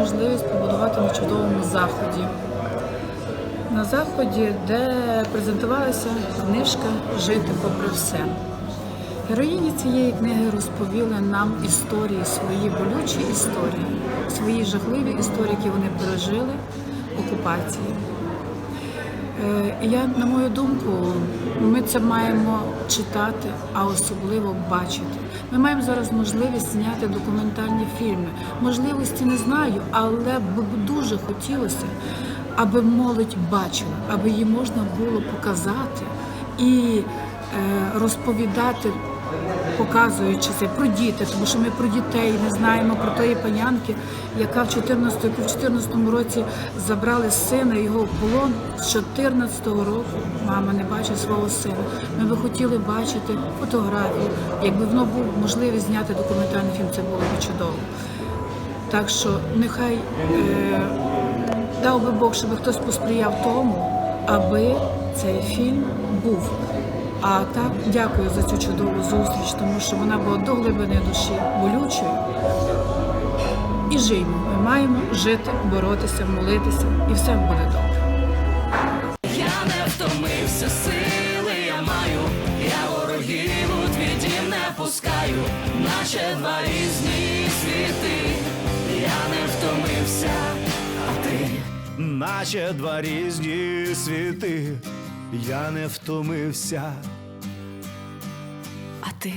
можливість побудувати на чудовому заході. На заході, де презентувалася книжка Жити попри все. Героїні цієї книги розповіли нам історії, свої болючі історії, свої жахливі історії, які вони пережили окупації. Е, Я, на мою думку, ми це маємо читати, а особливо бачити. Ми маємо зараз можливість зняти документальні фільми. Можливості не знаю, але б дуже хотілося, аби молодь бачила, аби її можна було показати і е, розповідати показуючи це про діти, тому що ми про дітей не знаємо про тої панянки, яка в 14, яку в 14 році забрали сина його полон з 14 року. Мама не бачить свого сина. Ми би хотіли бачити фотографії. Якби воно був можливість зняти документальний фільм, це було б чудово. Так що нехай е, дав би Бог, щоб хтось посприяв тому, аби цей фільм був. А так, дякую за цю чудову зустріч, тому що вона була до глибини душі болючою. І живемо. Ми маємо жити, боротися, молитися, і все буде добре. Я не втомився, сили я маю, я ворогів у твій не пускаю, наче два різні світи, я не втомився, а ти наче два різні світи, я не втомився. а ти